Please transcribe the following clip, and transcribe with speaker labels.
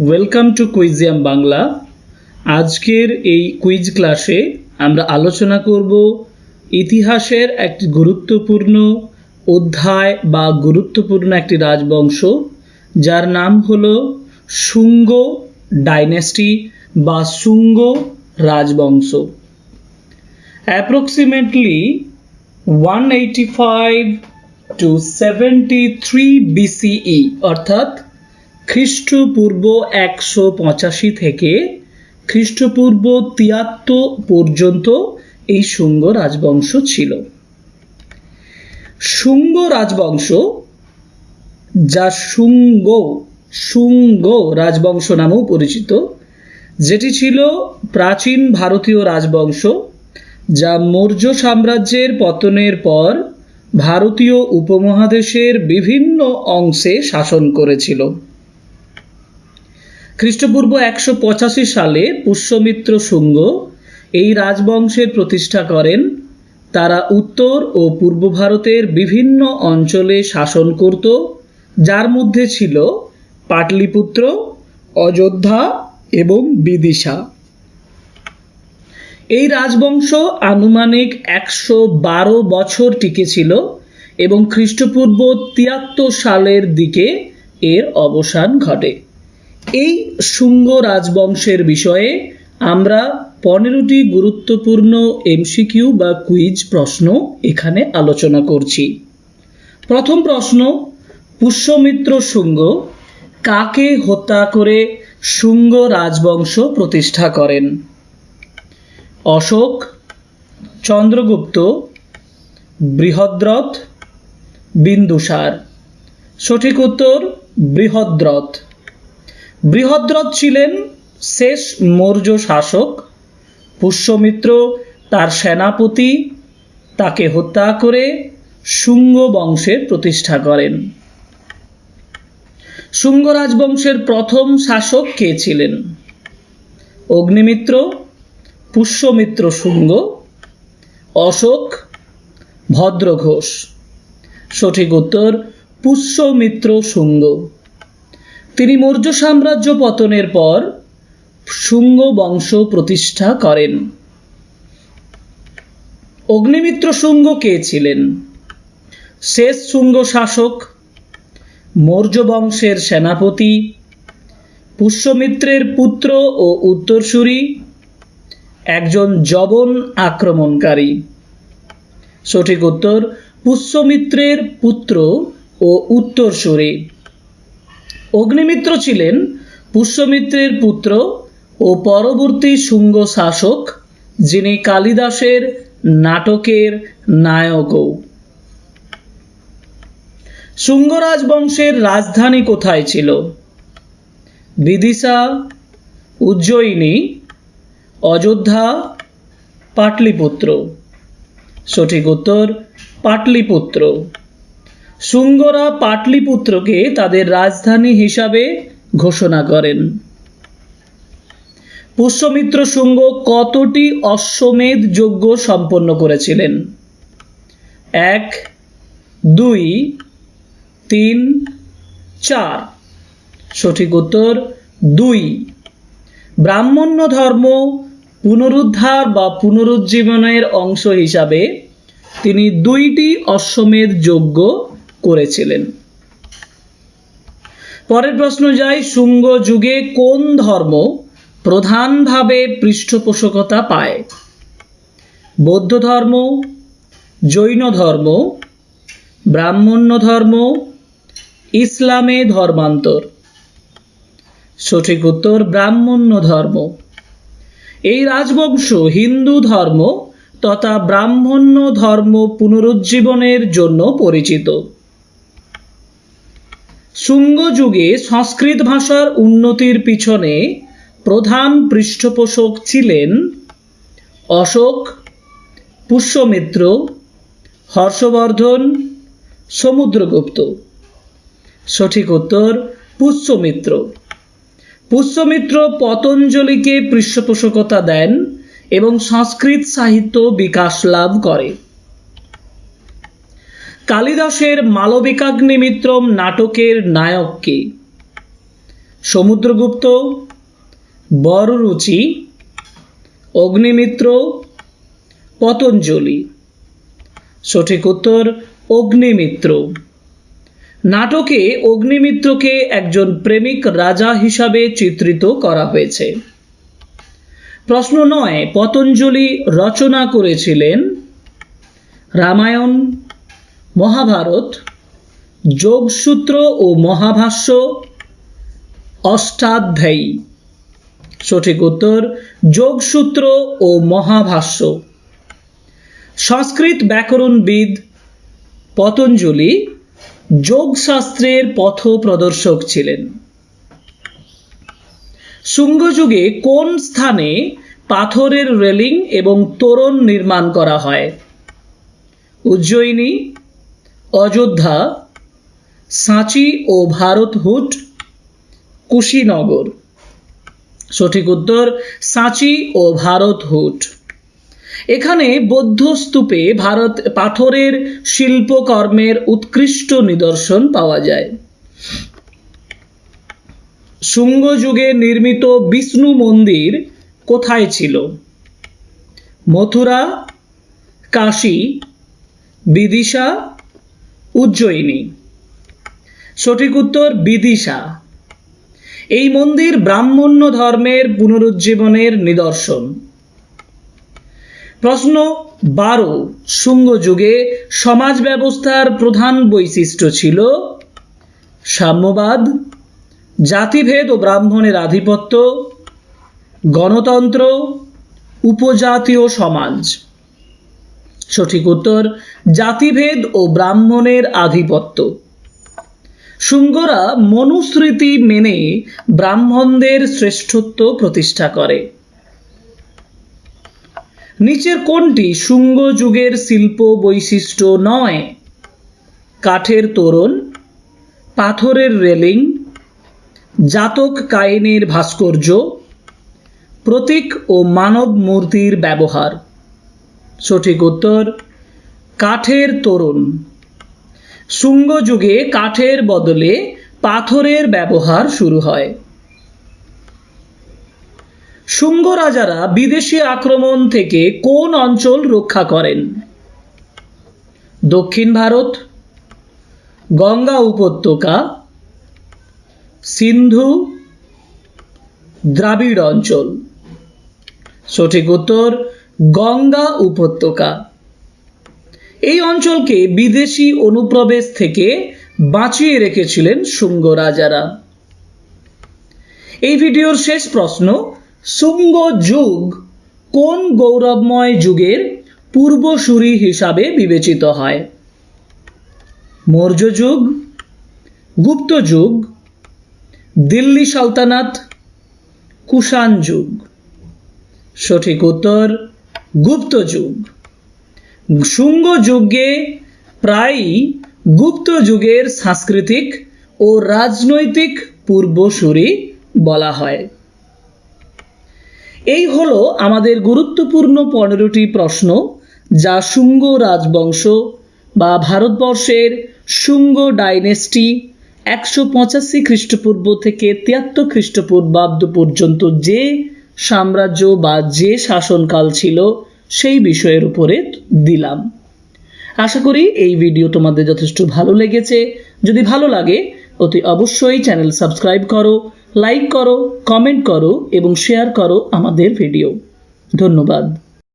Speaker 1: Welcome to কুইজিয়াম Bangla আজকের এই quiz ক্লাসে আমরা আলোচনা করব ইতিহাসের একটি গুরুত্বপূর্ণ অধ্যায় বা গুরুত্বপূর্ণ একটি রাজবংশ, যার নাম হলো শুঙ্গ ডাইনেস্টি বা শুঙ্গ রাজবংশ। Approximately one eighty five to seventy three BCE অর্থাৎ খ্রিস্টপূর্ব একশো পঁচাশি থেকে খ্রিস্টপূর্ব তিয়াত্তর পর্যন্ত এই শুঙ্গ রাজবংশ ছিল। শুঙ্গ রাজবংশ, যা শুঙ্গ শুঙ্গ রাজবংশ নামেও পরিচিত, যেটি ছিল প্রাচীন ভারতীয় রাজবংশ, যা মৌর্য সাম্রাজ্যের পতনের পর ভারতীয় উপমহাদেশের বিভিন্ন অংশে শাসন করেছিল। খ্রিস্টপূর্ব একশো পঁচাশি সালে পুষ্যমিত্র শুঙ্গ এই রাজবংশের প্রতিষ্ঠা করেন। তারা উত্তর ও পূর্ব ভারতের বিভিন্ন অঞ্চলে শাসন করত, যার মধ্যে ছিল পাটলিপুত্র, অযোধ্যা এবং বিদিশা। এই রাজবংশ আনুমানিক একশো বারো বছর টিকেছিল এবং খ্রিস্টপূর্ব তিয়াত্তর সালের দিকে এর অবসান ঘটে। এই শুঙ্গ রাজবংশের বিষয়ে আমরা পনেরোটি গুরুত্বপূর্ণ এমসিকিউ বা কুইজ প্রশ্ন এখানে আলোচনা করছি। প্রথম প্রশ্ন, পুষ্যমিত্র শুঙ্গ কাকে হত্যা করে শুঙ্গ রাজবংশ প্রতিষ্ঠা করেন? অশোক, চন্দ্রগুপ্ত, বৃহদ্রথ, বিন্দুসার। সঠিক উত্তর, বৃহদ্রথ। বৃহদ্রথ ছিলেন শেষ মৌর্য শাসক, পুষ্যমিত্র, তার সেনাপতি, তাকে হত্যা করে শুঙ্গ বংশের প্রতিষ্ঠা করেন। শুঙ্গ রাজবংশের প্রথম শাসক কে ছিলেন? অগ্নিমিত্র, পুষ্যমিত্র শুঙ্গ, অশোক ভদ্রঘোষ। সঠিক উত্তর, পুষ্যমিত্র শুঙ্গ। তিনি মৌর্য সাম্রাজ্য পতনের পর শুঙ্গ বংশ প্রতিষ্ঠা করেন। অগ্নিমিত্র শুঙ্গ কে ছিলেন? শেষ শুঙ্গ শাসক, মৌর্য বংশের সেনাপতি, পুষ্যমিত্রের পুত্র ও উত্তরসূরি, একজন জবন আক্রমণকারী। সঠিক উত্তর, পুষ্যমিত্রের পুত্র ও উত্তরসূরি। অগ্নিমিত্র ছিলেন পুষ্যমিত্রের পুত্র ও পরবর্তী শুঙ্গ শাসক, যিনি কালিদাসের নাটকের নায়কও। শুঙ্গরাজ বংশের রাজধানী কোথায় ছিল? বিদিশা, উজ্জয়িনী, অযোধ্যা, পাটলিপুত্র। সঠিক উত্তর, পাটলিপুত্র। শুঙ্গরা পাটলিপুত্রকে তাদের রাজধানী হিসাবে ঘোষণা করেন। পুষ্যমিত্র শুঙ্গ কতটি অশ্বমেধ যজ্ঞ সম্পন্ন করেছিলেন? এক, দুই, তিন, চার। সঠিক উত্তর, দুই। ব্রাহ্মণ্য ধর্ম পুনরুদ্ধার বা পুনরুজ্জীবনের অংশ হিসাবে তিনি দুইটি অশ্বমেধ যজ্ঞ করেছিলেন। পরের প্রশ্ন যাই শুঙ্গ যুগে কোন ধর্ম প্রধানভাবে পৃষ্ঠপোষকতা পায়? বৌদ্ধ ধর্ম, জৈন ধর্ম, ব্রাহ্মণ্য ধর্ম, ইসলামে ধর্মান্তর। সঠিক উত্তর, ব্রাহ্মণ্য ধর্ম। এই রাজবংশ হিন্দু ধর্ম তথা ব্রাহ্মণ্য ধর্ম পুনরুজ্জীবনের জন্য পরিচিত। শুঙ্গ যুগে সংস্কৃত ভাষার উন্নতির পিছনে প্রধান পৃষ্ঠপোষক ছিলেন অশোক, পুষ্যমিত্র, হর্ষবর্ধন, সমুদ্রগুপ্ত। সঠিক উত্তর, পুষ্যমিত্র। পুষ্যমিত্র পতঞ্জলিকে পৃষ্ঠপোষকতা দেন এবং সংস্কৃত সাহিত্য বিকাশ লাভ করে। কালিদাসের মালবিকাগ্নিমিত্রম নাটকের নায়ককে সমুদ্রগুপ্ত, বররুচি, অগ্নিমিত্র, পতঞ্জলি। সঠিক উত্তর, অগ্নিমিত্র। নাটকে অগ্নিমিত্রকে একজন প্রেমিক রাজা হিসাবে চিত্রিত করা হয়েছে। প্রশ্ন নয়, পতঞ্জলি রচনা করেছিলেন রামায়ণ মহাভারত, যোগসূত্র ও মহাভাষ্য, অষ্টাধ্যায়ী। সঠিক উত্তর, যোগসূত্র ও মহাভাষ্য। সংস্কৃত ব্যাকরণবিদ পতঞ্জলি যোগশাস্ত্রের পথ প্রদর্শক ছিলেন। শুঙ্গযুগে কোন স্থানে পাথরের রেলিং এবং তোরণ নির্মাণ করা হয়? উজ্জয়িনী অযোধ্যা, সাঁচি ও ভারতহুট, কুশীনগর। সঠিক উত্তর, সাঁচি ও ভারতহুট। এখানে বৌদ্ধ স্তূপে ভারত পাথরের শিল্পকর্মের উৎকৃষ্ট নিদর্শন পাওয়া যায়। শুঙ্গ যুগে নির্মিত বিষ্ণু মন্দির কোথায় ছিল? মথুরা, কাশী, বিদিশা উজ্জয়িনী সঠিক উত্তর, বিদিশা। এই মন্দির ব্রাহ্মণ্য ধর্মের পুনরুজ্জীবনের নিদর্শন। প্রশ্ন বারো শুঙ্গ যুগে সমাজ ব্যবস্থার প্রধান বৈশিষ্ট্য ছিল সাম্যবাদ, জাতিভেদ ও ব্রাহ্মণের আধিপত্য, গণতন্ত্র, উপজাতীয় সমাজ। সঠিক উত্তর, জাতিভেদ ও ব্রাহ্মণের আধিপত্য। শুঙ্গরা মনুস্মৃতি মেনে ব্রাহ্মণদের শ্রেষ্ঠত্ব প্রতিষ্ঠা করে। নিচের কোনটি শুঙ্গ যুগের শিল্প বৈশিষ্ট্য নয়। কাঠের তোরণ, পাথরের রেলিং, জাতক কাহিনীর ভাস্কর্য, প্রতীক ও মানব মূর্তির ব্যবহার। সঠিক উত্তর, কাঠের তোরণ। শুঙ্গ যুগে কাঠের বদলে পাথরের ব্যবহার শুরু হয়। শুঙ্গ রাজারা বিদেশি আক্রমণ থেকে কোন অঞ্চল রক্ষা করেন? দক্ষিণ ভারত, গঙ্গা উপত্যকা, সিন্ধু, দ্রাবিড় অঞ্চল। সঠিক উত্তর গঙ্গা উপত্যকা। এই অঞ্চলকে বিদেশি অনুপ্রবেশ থেকে বাঁচিয়ে রেখেছিলেন শুঙ্গ রাজারা। এই ভিডিওর শেষ প্রশ্ন, শুঙ্গ যুগ কোন গৌরবময় যুগের পূর্বসূরি হিসাবে বিবেচিত হয়? মৌর্য যুগ, গুপ্ত যুগ, দিল্লি সালতানাত, কুষাণ যুগ। সঠিক উত্তর গুপ্ত যুগ শুঙ্গ যুগে প্রায়ই গুপ্ত যুগের সাংস্কৃতিক ও রাজনৈতিক পূর্বসূরি বলা হয়। এই হলো আমাদের গুরুত্বপূর্ণ পনেরোটি প্রশ্ন যা শুঙ্গ রাজবংশ বা ভারতবর্ষের শুঙ্গ ডাইনেস্টি একশো পঁচাশি খ্রিস্টপূর্ব থেকে তিয়াত্তর খ্রিস্টপূর্বাব্দ পর্যন্ত যে সাম্রাজ্য বা যে শাসনকাল ছিল সেই বিষয়ের উপরে দিলাম। আশা করি এই ভিডিও তোমাদের যথেষ্ট ভালো লেগেছে। যদি ভালো লাগে, অতি অবশ্যই চ্যানেল সাবস্ক্রাইব করো, লাইক করো, কমেন্ট করো এবং শেয়ার করো আমাদের ভিডিও। ধন্যবাদ।